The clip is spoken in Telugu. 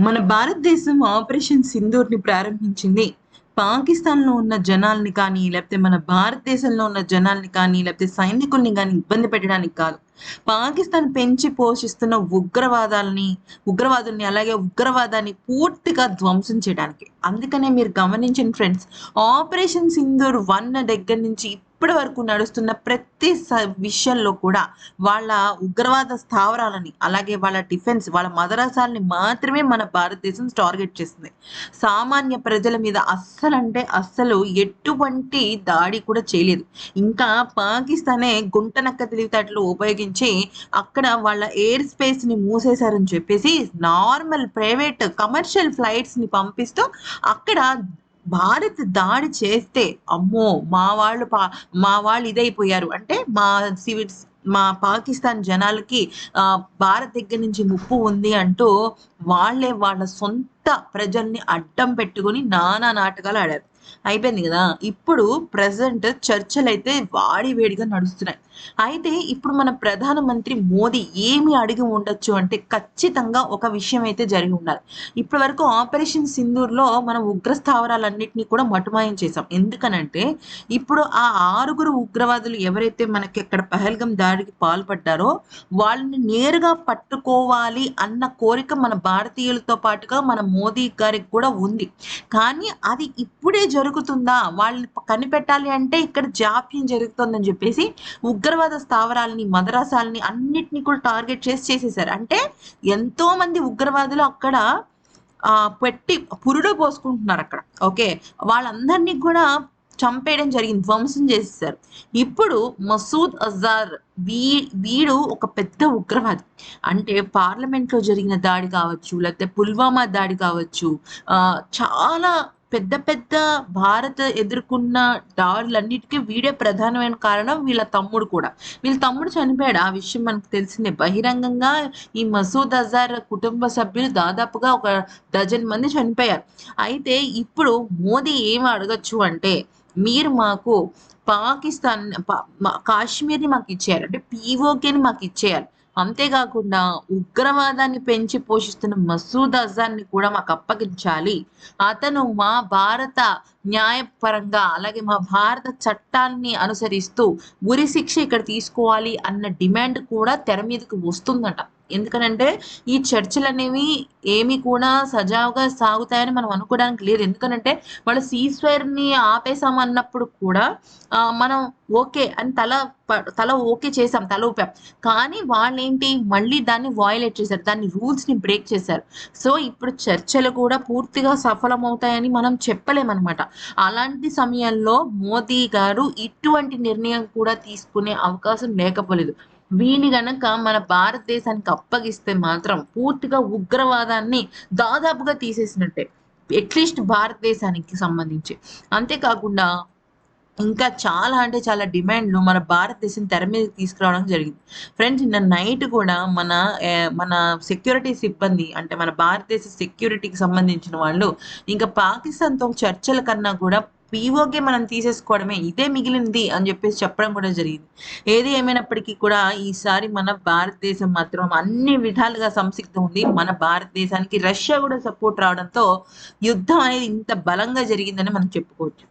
మన భారతదేశం ఆపరేషన్ సింధూర్ని ప్రారంభించింది. పాకిస్తాన్లో ఉన్న జనాల్ని కానీ లేకపోతే మన భారతదేశంలో ఉన్న జనాల్ని కానీ లేకపోతే సైనికుల్ని కానీ ఇబ్బంది పెట్టడానికి కాదు. పాకిస్తాన్ పెంచి పోషిస్తున్న ఉగ్రవాదాలని ఉగ్రవాదుల్ని అలాగే ఉగ్రవాదాన్ని పూర్తిగా ధ్వంసం చేయడానికి. అందుకనే మీరు గమనించిన ఫ్రెండ్స్ ఆపరేషన్ సింధూర్ వన్ దగ్గర నుంచి ఇప్పటి వరకు నడుస్తున్న ప్రతి స- విషయంలో కూడా వాళ్ళ ఉగ్రవాద స్థావరాలని అలాగే వాళ్ళ డిఫెన్స్ వాళ్ళ మదరసాలని మాత్రమే మన భారతదేశం టార్గెట్ చేస్తుంది. సామాన్య ప్రజల మీద అస్సలు అంటే అస్సలు ఎటువంటి దాడి కూడా చేయలేదు. ఇంకా పాకిస్తానే గుంటనక్క తెలివితేటలు ఉపయోగించి అక్కడ వాళ్ళ ఎయిర్ స్పేస్ని మూసేశారని చెప్పేసి నార్మల్ ప్రైవేట్ కమర్షియల్ ఫ్లైట్స్ని పంపిస్తూ అక్కడ భారత్ దాడి చేస్తే అమ్మో మా వాళ్ళు పా మా వాళ్ళు ఇదైపోయారు. అంటే మా సివిల్స్ మా పాకిస్తాన్ జనాలకి భారత్ దగ్గర నుంచి ముప్పు ఉంది అంటూ వాళ్ళే వాళ్ళ సొంత ప్రజల్ని అడ్డం పెట్టుకొని నానా నాటకాలు ఆడారు. అయిపోయింది కదా. ఇప్పుడు ప్రజెంట్ చర్చలు అయితే వాడి వేడిగా నడుస్తున్నాయి. అయితే ఇప్పుడు మన ప్రధానమంత్రి మోదీ ఏమి అడిగి ఉండొచ్చు అంటే ఖచ్చితంగా ఒక విషయం అయితే జరిగి ఉండాలి. ఇప్పటి వరకు ఆపరేషన్ సింధూర్లో మనం ఉగ్ర స్థావరాలన్నింటినీ కూడా మటుమాయం చేసాం ఎందుకనంటే ఇప్పుడు ఆ ఆరుగురు ఉగ్రవాదులు ఎవరైతే మనకి ఎక్కడ పహల్గం దాడికి పాల్పడ్డారో వాళ్ళని నేరుగా పట్టుకోవాలి అన్న కోరిక మన భారతీయులతో పాటుగా మన మోదీ గారికి కూడా ఉంది. కానీ అది ఇప్పుడే జరుగుతుందా? వాళ్ళని కనిపెట్టాలి అంటే ఇక్కడ జాప్యం జరుగుతుందని చెప్పేసి ఉగ్రవాద స్థావరాలని మదరాసాలని అన్నిటిని కూడా టార్గెట్ చేసి చేసేసారు. అంటే ఎంతో మంది ఉగ్రవాదులు అక్కడ ఆ పెట్టి పురుడు పోసుకుంటున్నారు అక్కడ. ఓకే? వాళ్ళందరినీ కూడా చంపేయడం జరిగింది. ధ్వంసం చేసేసారు. ఇప్పుడు మసూద్ అజార్ వీ వీడు ఒక పెద్ద ఉగ్రవాది. అంటే పార్లమెంట్లో జరిగిన దాడి కావచ్చు లేకపోతే పుల్వామా దాడి కావచ్చు చాలా పెద్ద పెద్ద భారత్ ఎదుర్కొన్న దాడులన్నిటికీ వీడే ప్రధానమైన కారణం వీళ్ళ తమ్ముడు కూడా. వీళ్ళ తమ్ముడు చనిపోయాడు. ఆ విషయం మనకు తెలిసిందే. బహిరంగంగా ఈ మసూద్ అజార్ కుటుంబ సభ్యులు దాదాపుగా ఒక డజన్ మంది చనిపోయారు. అయితే ఇప్పుడు మోదీ ఏం అడగచ్చు అంటే మీరు మాకు పాకిస్తాన్ పా- కాశ్మీర్ని మాకు ఇచ్చేయాలి. అంటే పీఓకేని మాకు ఇచ్చేయాలి. అంతేకాకుండా ఉగ్రవాదాన్ని పెంచి పోషిస్తున్న మసూద్ అజార్ని కూడా మాకు అప్పగించాలి. అతను మా భారత న్యాయపరంగా అలాగే మా భారత చట్టాన్ని అనుసరిస్తూ ఉరి శిక్ష ఇక్కడ తీసుకోవాలి అన్న డిమాండ్ కూడా తెర మీదకి వస్తుందట. ఎందుకనంటే ఈ చర్చలు అనేవి ఏమి కూడా సజావుగా సాగుతాయని మనం అనుకోవడానికి లేదు. ఎందుకనంటే వాళ్ళు సీజ్ని ఆపేసామన్నప్పుడు కూడా మనం ఓకే అని తల ప- తల ఓకే చేసాం తల ఊపాం. కానీ వాళ్ళు ఏంటి మళ్ళీ దాన్ని వాయిలేట్ చేశారు దాన్ని రూల్స్ని బ్రేక్ చేశారు. సో ఇప్పుడు చర్చలు కూడా పూర్తిగా సఫలమవుతాయని మనం చెప్పలేమన్నమాట. అలాంటి సమయంలో మోదీ గారు ఇటువంటి నిర్ణయం కూడా తీసుకునే అవకాశం లేకపోలేదు. వీని గనక మన భారతదేశానికి అప్పగిస్తే మాత్రం పూర్తిగా ఉగ్రవాదాన్ని దాదాపుగా తీసేసినట్టే అట్లీస్ట్ భారతదేశానికి సంబంధించి. అంతేకాకుండా ఇంకా చాలా అంటే చాలా డిమాండ్లు మన భారతదేశం తెర మీద తీసుకురావడం జరిగింది. ఫ్రెండ్స్ నిన్న నైట్ కూడా మన మన సెక్యూరిటీ సిబ్బంది అంటే మన భారతదేశ సెక్యూరిటీకి సంబంధించిన వాళ్ళు ఇంకా పాకిస్తాన్తో చర్చల కన్నా కూడా పీఓకే మనం తీసేసుకోవడమే ఇదే మిగిలింది అని చెప్పేసి చెప్పడం కూడా జరిగింది. ఏది ఏమైనప్పటికీ కూడా ఈసారి మన భారతదేశం మాత్రం అన్ని విధాలుగా సంసిగ్ధం ఉంది. మన భారతదేశానికి రష్యా కూడా సపోర్ట్ రావడంతో యుద్ధం అనేది ఇంత బలంగా జరిగిందని మనం చెప్పుకోవచ్చు.